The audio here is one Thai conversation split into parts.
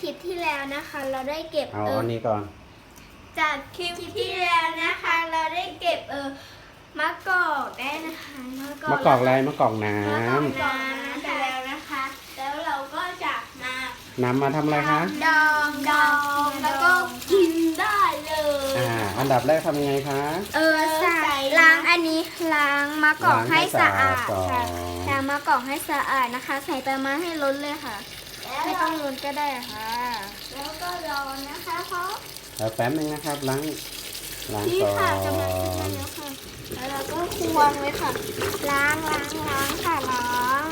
คลิปที่แล้วนะคะ เราได้เก็บเอาเอออันนี้ก่อน จากคลิปที่แล้วนะคะ เราได้เก็บเออมะกอกได้นะคะมะกอกมะกอกอะไรมะกอกน้มะกอกน้ำไปแล้วนะคะ แล้วเราก็จะมาำน้ำมาทำอะไรคะ ดองดองแล้วก็กินได้เลย อ่า อันดับแรกทำยังไงคะ เออใส่ล้างอันนี้ล้างมะกอกให้สะอาดล้างให้สะอาดก่ค่ะอนล้างมะกอกให้สะอาดนะคะ ใส่ไปมาให้ล้นเลยค่ะ ไม่ต้องล้นก็ได้ค่ะ แล้วก็รอนะคะเพราะแล้วแป๊บนึงนะครับล้างล้างนี่ก่อค่ะกำลังจะได้นแล้วค่ะ แล้วเราก็ควงเลยค่ะ ล้างล้างล้างค่ะล้าง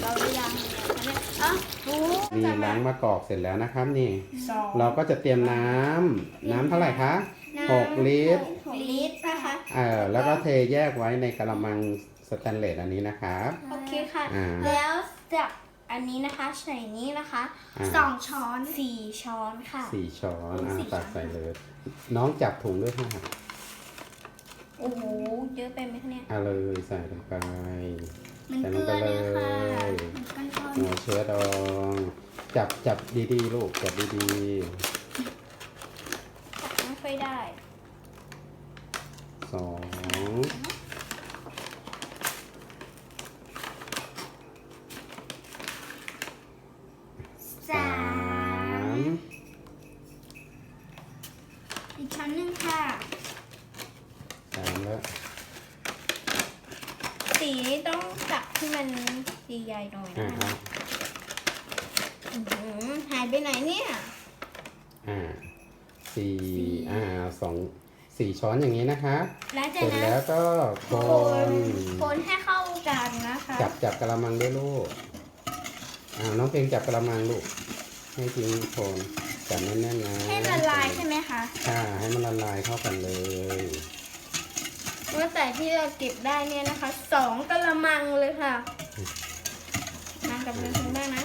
เราได้ล้างแล้วเนี่ยอะโอ้นี่ล้างมะกอกเสร็จแล้วนะครับนี่ สองเราก็จะเตรียมน้ำน้ำเท่าไหร่คะหกลิตรหกลิตรนะคะเออแล้วก็เทแยกไว้ในกระมังสแตนเลสอันนี้นะครับ โอเคค่ะ อ่า แล้วจาก อันนี้นะคะใส่นี้นะคะอ่า สองช้อนสี่ช้อนค่ะ สี่ช้อนอ่าสี่ตักช้อนใส่เลย น้องจับถุงด้วยค่ะโอ้โหเยอะไปไหมคะเนี่ยเอาเลยใส่ลงไป มันใส่เกลลืงอไปเลเนี่ยค่ะย มันก้อนหัวเชื้อดอง จับจับดีๆลูกจับดีๆจับไม่ค่อยได้ๆสอง หญ่ๆหน่อยอ่านะคะอื้อหือหายไปไหนเนี่ย อ่าสี่อ่าสองสี่ช้อนอย่างนี้นะคะแล้วเสจากร็จนั้นแล้วก็คคนนคนให้เข้ากันนะคะจับจับกระมังด้วยลูกอ่าน้องเพลงจับกระมังลูกให้ทิ้งโคนจับแน่นๆนะให้ละลายใช่ไหมคะค่ะให้มันละลายเข้ากันเลย ว่าแต่ที่เราเก็บได้เนี่ยนะคะสองกะละมังเลยค่ะ มากับเพื่อนๆบ้างนะ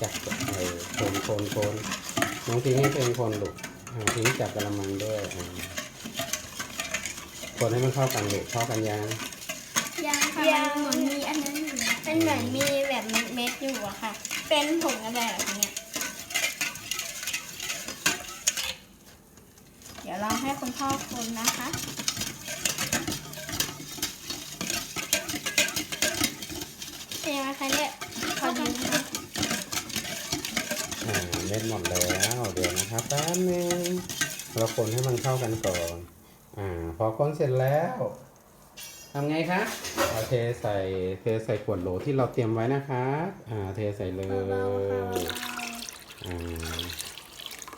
จับเออโคนโคนโคนน้องทิ้งให้เพลงคนลูกอ่าทิ้งจับกระมังด้วยอ่าคนให้มันเข้ากันลูกเข้ากันยังยังค่ะมันเหมือนมีอันนั้นอยู่นะเป็นเหมือนมีแบบเม็ดๆอยู่อะค่ะ เป็นผงอะไรแบบเนี้ยเดี๋ยวเราให้คุณพ่อคนนะคะ เป็นยังไงคะเนี่ยพอดีค่ะอ่าเม็ดหมดแล้วเดี๋ยวนะครับแป๊บนึงเราคนให้มันเข้ากันก่อน อ่า พอคนเสร็จแล้วทำไงคะเอาเทใส่เทใส่ขวดโหลที่เราเตรียมไว้นะคะอ่าเทใส่เลเบาๆค่ะย อ่า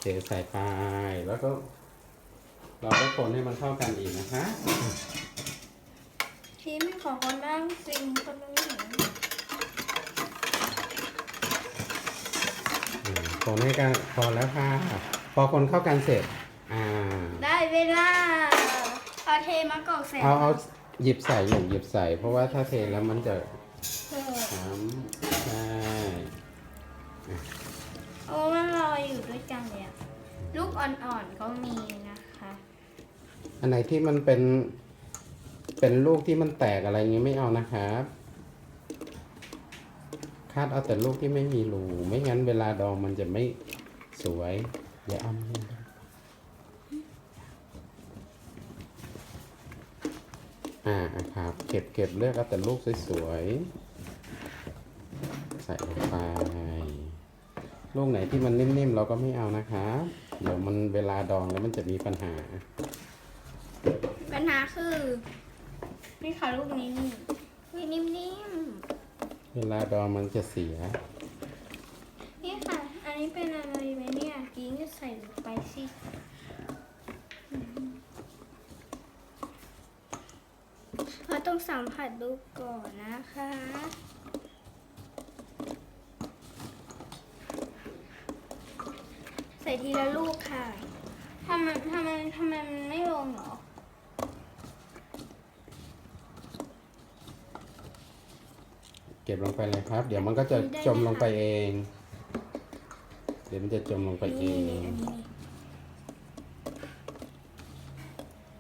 เทใส่ไปแล้วก็ เราก็คนให้มันเข้ากันอีกนะคะทีมขอคนบ้างสิงคนนึงหนู อ่าคนให้กันพอแล้วค่ะ พอคนเข้ากันเสร็จ อ่า ได้เวลาเอาเทมะกอกใส่เอาเอาหยิบใส่หนูหยิบใส่ เพราะว่าถ้าเทแล้วมันจะเพิ่มช้ำใช่โอ้มันลอยอยู่ด้วยกันเลยอะลูกอ่อนๆก็มีนะคะ อันไหนที่มันเป็น เป็นลูกที่มันแตกอะไรเงี้ยไม่เอานะครับ คาดเอาแต่ลูกที่ไม่มีรูไม่งั้นเวลาดองมันจะไม่สวยเดี๋ยวเอามาอ่าครับเก็บเก็บเลือกเอาแต่ลูกสวยๆใส่ลงไปลูกไหนที่มันนิ่มๆเราก็ไม่เอานะครับเดี๋ยวมันเวลาดองแล้วมันจะมีปัญหา ปัญหาคือ นี่ค่ะลูกนี้นี่นิ่มๆ เวลาดอมันจะเสีย นี่ค่ะ อันนี้เป็นอะไรไหมเนี่ยกิ้งจะใส่ลงไปสิเราต้องสัมผัสดูก่อนนะคะ ใส่ทีละลูกค่ะทำไมทำไมทำไมมันไม่ลงหรอ ก็บลงไปเลยครับ เดี๋ยวมันก็จะจมลงไปเอง เดี๋ยวมันจะจมลงไปเอนี่งอันนี้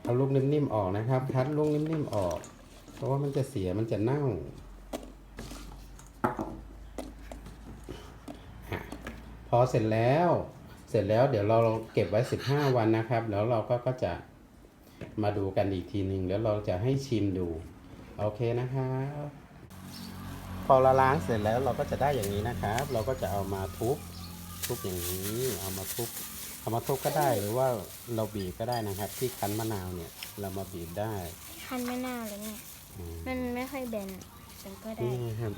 เอาลูกนิ่มๆออกนะครับ คัดลูกนิ่มๆออก เพราะว่ามันจะเสียมันจะเน่าอะพพอเสร็จแล้ว เสร็จแล้วเดี๋ยวเราเก็บไว้ 15 วันนะครับ แล้วเราก็ก็จะมาดูกันอีกทีหนึ่งแล้วเราจะให้ชิมดู โอเคนะครับ พอเราล้างเสร็จแล้วเราก็จะได้อย่างนี้นะครับ เราก็จะเอามาทุบทุบอย่างนี้ เอามาทุบเอามาทุบก็ได้หรือว่าเราบีบก็ได้นะครับ ที่คั้นมะนาวเนี่ยเรามาบีบได้คันมะนาวเลยเนี่ยอืมมันไม่ค่อยแบนแต่ก็ได้นี่ครับ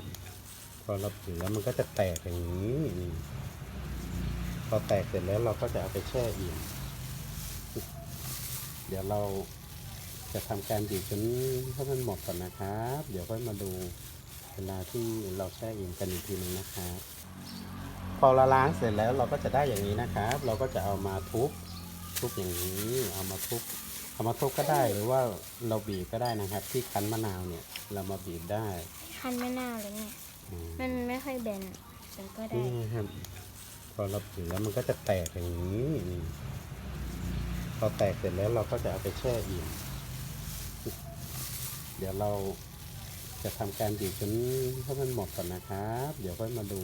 พอเราบีบแล้วมันก็จะแตกอย่างนี้นี่พอแตกเสร็จแล้วเราก็จะเอาไปแช่อิ่มเดี๋ยวเราจะทำการบีบจนให้มันหมดก่อนนะครับ เดี๋ยวค่อยมาดู เวลาที่เราแช่อิ่มกันอีกทีหนึงนะครับพอเราล้างเสร็จแล้วเราก็จะได้อย่างนี้นะครับ เราก็จะเอามาทุบทุบอย่างนี้ เอามาทุบเอามาทุบก็ได้หรือว่าเราบีบก็ได้นะครับ ที่คั้นมะนาวเนี่ยเรามาบีบได้คันมะนาวเลยเนี่ยอืมมันไม่ค่อยแบนแต่ก็ได้นี่ครับพอเราบีบแล้วมันก็จะแตกอย่างนี้นี่พอแตกเสร็จแล้วเราก็จะเอาไปแช่อิ่มเดี๋ยวเรา จะทำการบีบจนให้มันหมดก่อนนะครับ เดี๋ยวค่อยมาดู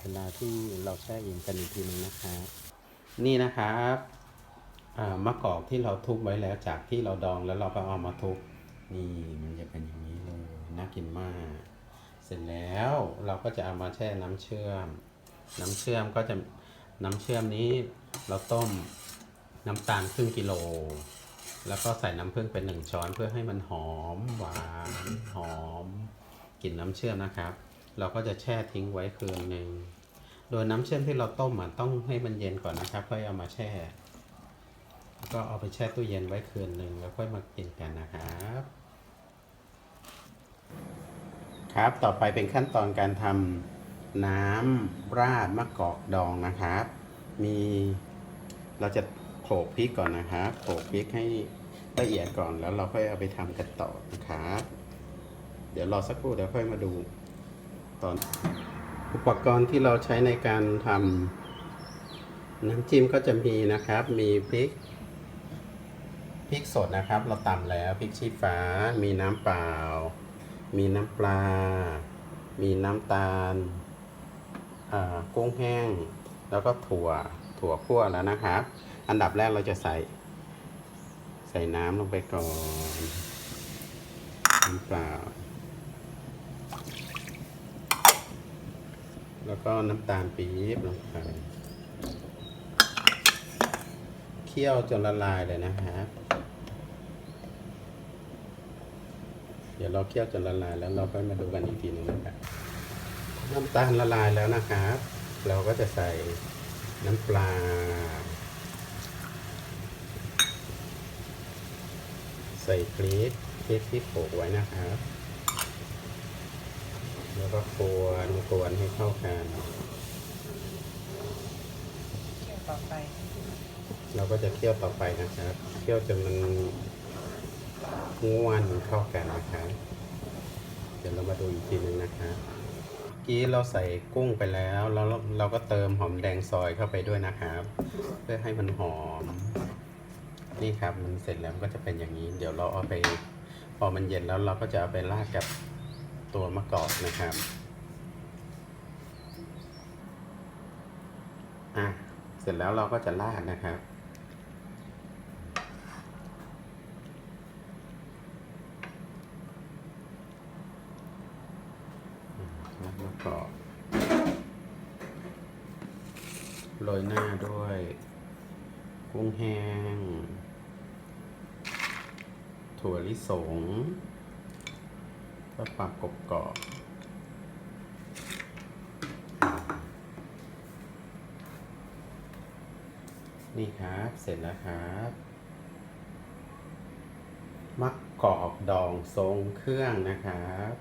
เวลาที่เราแช่อิ่มกันอีกทีหนึงนะครับนี่นะครับมะกอกที่เราทุบไว้แล้วจากที่เราดองแล้วเราก็เอามาทุบนี่มันจะเป็นอย่างนี้เลยน่ากินมาก เสร็จแล้วเราก็จะเอามาแช่น้ำเชื่อม น้ำเชื่อมก็จะน้ำเชื่อมนี้เราต้มน้ำตาลครึ่งกิโล แล้วก็ใส่น้ำผึ้งเป็นหนึ่งช้อนเพื่อให้มันหอมหวานหอมกลิ่นน้ำเชื่อมนะครับ เราก็จะแช่ทิ้งไว้คืนหนึ่งโดยน้ำเชื่อมที่เราต้มอะต้องให้มันเย็นก่อนนะครับค่อยเอามาแช่แล้วก็เอาไปแช่ตู้เย็นไว้คืนหนึ่งแล้วค่อยมากินกันนะครับ ครับต่อไปเป็นขั้นตอนการทำน้ำราดมะกอกดองนะครับ มีเราจะ โขลกพริกก่อนนะครับโขลกพริกให้ละเอียดก่อนแล้วเราค่อยเอาไปทำกันต่อนะครับเดี๋ยวรอสักครู่เดี๋ยวค่อยมาดูตอนอุปกรณ์ที่เราใช้ในการทำน้ำจิ้มก็จะมีนะครับ มีพริกพริกสดนะครับ เราตำแล้วพริกชี้ฟ้า มีน้ำเปล่า มีน้ำปลา มีน้ำตาลกุ้งแห้ง แล้วก็ถั่วถั่วคั่วแล้วนะครับ อันดับแรกเราจะใส่ ใส่น้ำลงไปก่อนน้ำเปล่า แล้วก็น้ำตาลปี๊บลงไปเคี่ยวจนละลายเลยนะครับเดี๋ยวเราเคี่ยวจนละลายแล้วเราค่อยมาดูกันอีกทีหนึงนะครับน้ำตาลละลายแล้วนะครับ เราก็จะใส่น้ำปลา ใส่พริกพริกที่โขลกไว้นะครับ แล้วก็กวนกวนให้เข้ากันเกี่ยวต่อไป เราก็จะเคี่ยวต่อไปนะครับเคี่ยวจนมันง่วนเข้ากันนะครับเดี๋ยวเรามาดูอีกทีหนึงนะครับเมื่อกี้เราใส่กุ้งไปแล้วแล้วเราเราก็เติมหอมแดงซอยเข้าไปด้วยนะครับ เพื่อให้มันหอม นี่ครับมันเสร็จแล้วมันก็จะเป็นอย่างนี้ เดี๋ยวเราเอาไป พอมันเย็นแล้วเราก็จะเอาไปราดกับตัวมะกอกนะครับอะเสร็จแล้วเราก็จะราดนะครับแล้วก็โรยหน้าด้วย กุ้งแห้ง ถั่วลิสงก็ปากรอบกรอบนี่ครับ เสร็จแล้วครับมะกอกดองทรงเครื่องนะครับ